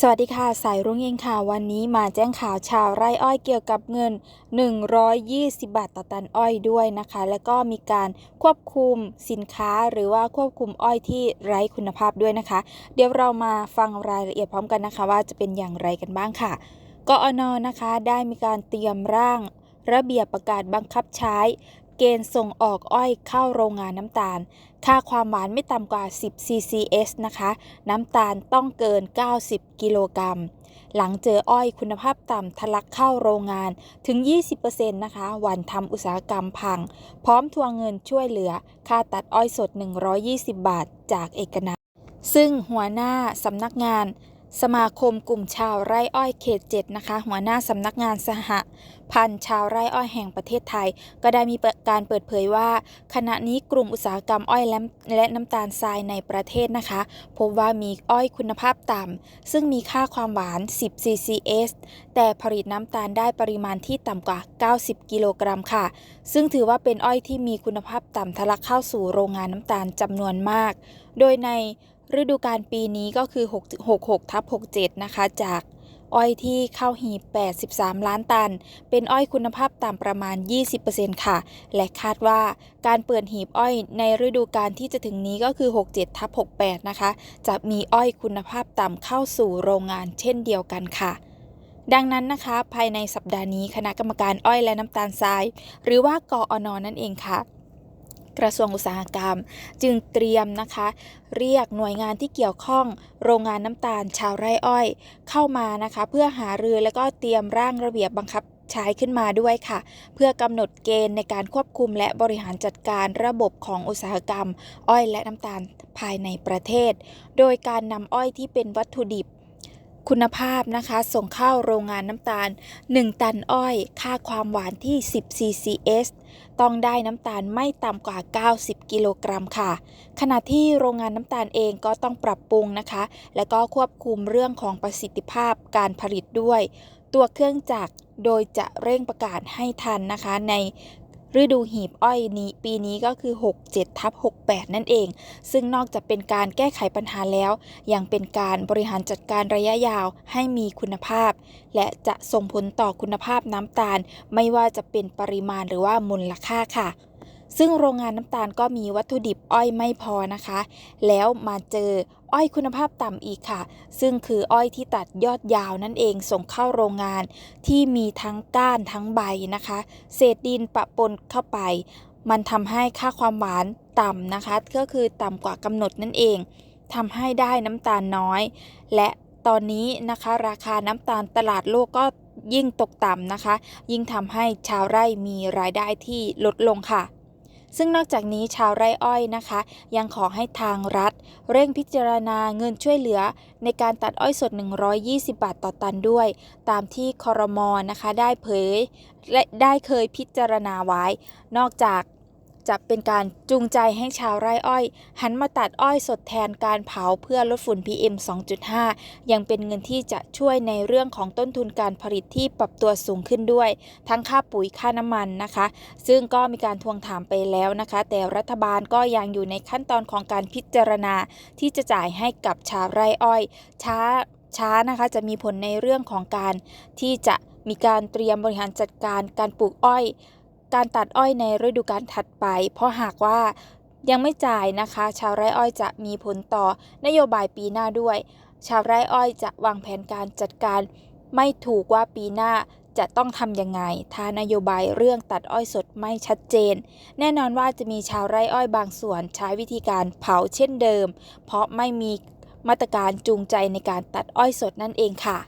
สวัสดีค่ะ สายรุ่งเองค่ะ วันนี้มาแจ้งข่าวชาวไร่อ้อยเกี่ยวกับเงิน 120 บาทต่อตันอ้อยด้วยนะคะ แล้วก็มีการควบคุมสินค้าหรือว่าควบคุมอ้อยที่ไร้คุณภาพด้วยนะคะ เดี๋ยวเรามาฟังรายละเอียดพร้อมกันนะคะ ว่าจะเป็นอย่างไรกันบ้างค่ะกอนนะคะได้มีการเตรียมร่างระเบียบประกาศบังคับใช้ เกณฑ์ส่งออกอ้อยเข้าโรงงานน้ำตาล ค่าความหวานไม่ต่ำกว่า 10 CCS นะคะ น้ำตาลต้องเกิน 90 กิโลกรัม หลังเจออ้อยคุณภาพต่ำทะลักเข้าโรงงานถึง 20%นะคะ วันทำอุตสาหกรรมพัง พร้อมทวงเงินช่วยเหลือ ค่าตัดอ้อยสด 120 บาทจากเอกนัทซึ่งหัวหน้าสำนักงาน สมาคมกลุ่มชาวไร่อ้อยเขต 7 นะคะ หัวหน้าสำนักงานสหพันธ์ชาวไร่อ้อยแห่งประเทศไทย ก็ได้มีการเปิดเผยว่า ขณะนี้กลุ่มอุตสาหกรรมอ้อยและและน้ำตาลทรายในประเทศนะคะ พบว่ามีอ้อยคุณภาพต่ำ ซึ่งมีค่าความหวาน 10 CCS แต่ผลิตน้ำตาลได้ปริมาณที่ต่ำกว่า 90 กิโลกรัมค่ะ ซึ่งถือว่าเป็นอ้อยที่มีคุณภาพต่ำทะลักเข้าสู่โรงงานน้ำตาลจำนวนมาก โดยใน ฤดูกาลปีนี้ก็คือ 66ทับ67 นะคะ จากอ้อยที่เข้าหีบ 83 ล้านตัน เป็นอ้อยคุณภาพต่ำประมาณ 20%ค่ะ และคาดว่าการเปิดหีบอ้อยในฤดูกาลที่จะถึงนี้ก็คือ 67ทับ68 นะคะ จะมีอ้อยคุณภาพต่ำเข้าสู่โรงงานเช่นเดียวกันค่ะดังนั้นนะคะ ภายในสัปดาห์นี้คณะกรรมการอ้อยและน้ำตาลทราย หรือว่ากออนนั่นเองค่ะ กระทรวงอุตสาหกรรม จึงเตรียมนะคะ เรียกหน่วยงานที่เกี่ยวข้อง โรงงานน้ำตาลชาวไร่อ้อย เข้ามานะคะ เพื่อหารือแล้วก็เตรียมร่างระเบียบบังคับใช้ขึ้นมาด้วยค่ะ เพื่อกำหนดเกณฑ์ในการควบคุมและบริหารจัดการระบบของอุตสาหกรรม อ้อยและน้ำตาลภายในประเทศ โดยการนำอ้อยที่เป็นวัตถุดิบ คุณภาพนะคะ ส่งเข้าโรงงานน้ำตาล 1 ตันอ้อย ค่าความหวานที่ 10 CCS ต้องได้น้ำตาลไม่ต่ำกว่า 90 กิโลกรัมค่ะ ขณะที่โรงงานน้ำตาลเองก็ต้องปรับปรุงนะคะ และก็ควบคุมเรื่องของประสิทธิภาพการผลิตด้วย ตัวเครื่องจักรโดยจะเร่งประกาศให้ทันนะคะใน ฤดูหีบอ้อยนี้ปีนี้ก็คือ 67ทับ68 นั่นเอง ซึ่งนอกจากเป็นการแก้ไขปัญหาแล้ว ยังเป็นการบริหารจัดการระยะยาวให้มีคุณภาพ และจะส่งผลต่อคุณภาพน้ำตาล ไม่ว่าจะเป็นปริมาณหรือว่ามูลค่าค่ะ ซึ่งโรงงานน้ำตาลก็มีวัตถุดิบอ้อยไม่พอนะคะ แล้วมาเจออ้อยคุณภาพต่ำอีกค่ะ ซึ่งคืออ้อยที่ตัดยอดยาวนั่นเองส่งเข้าโรงงานที่มีทั้งก้านทั้งใบนะคะ เศษดินปะปนเข้าไป มันทำให้ค่าความหวานต่ำนะคะ ก็คือต่ำกว่ากำหนดนั่นเองทำให้ได้น้ำตาลน้อย และตอนนี้นะคะราคาน้ำตาลตลาดโลกก็ยิ่งตกต่ำนะคะ ยิ่งทำให้ชาวไร่มีรายได้ที่ลดลงค่ะ ซึ่งนอกจากนี้ชาวไร่อ้อยนะคะ ยังขอให้ทางรัฐ เร่งพิจารณาเงินช่วยเหลือ ในการตัดอ้อยสด 120 บาทต่อตันด้วย ตามที่คอรมอนะคะได้เผยและได้เคยพิจารณาไว้ นอกจาก จะเป็นการจูงใจให้ชาวไร่อ้อย หันมาตัดอ้อยสดแทนการเผาเพื่อลดฝุ่น PM 2.5 ยังเป็นเงินที่จะช่วยในเรื่องของต้นทุนการผลิตที่ปรับตัวสูงขึ้นด้วย ทั้งค่าปุ๋ยค่าน้ำมันนะคะ ซึ่งก็มีการทวงถามไปแล้วนะคะ แต่รัฐบาลก็ยังอยู่ในขั้นตอนของการพิจารณาที่จะจ่ายให้กับชาวไร่อ้อย ช้าช้านะคะจะมีผลในเรื่องของการที่จะมีการเตรียมบริหารจัดการการปลูกอ้อย การตัดอ้อยในฤดูกาลถัดไป เพราะหากว่ายังไม่จ่ายนะคะ ชาวไร่อ้อยจะมีผลต่อนโยบายปีหน้าด้วย ชาวไร่อ้อยจะวางแผนการจัดการ ไม่ถูกว่าปีหน้าจะต้องทำยังไง ถ้านโยบายเรื่องตัดอ้อยสดไม่ชัดเจน แน่นอนว่าจะมีชาวไร่อ้อยบางส่วนใช้วิธีการเผาเช่นเดิม เพราะไม่มีมาตรการจูงใจในการตัดอ้อยสดนั่นเองค่ะ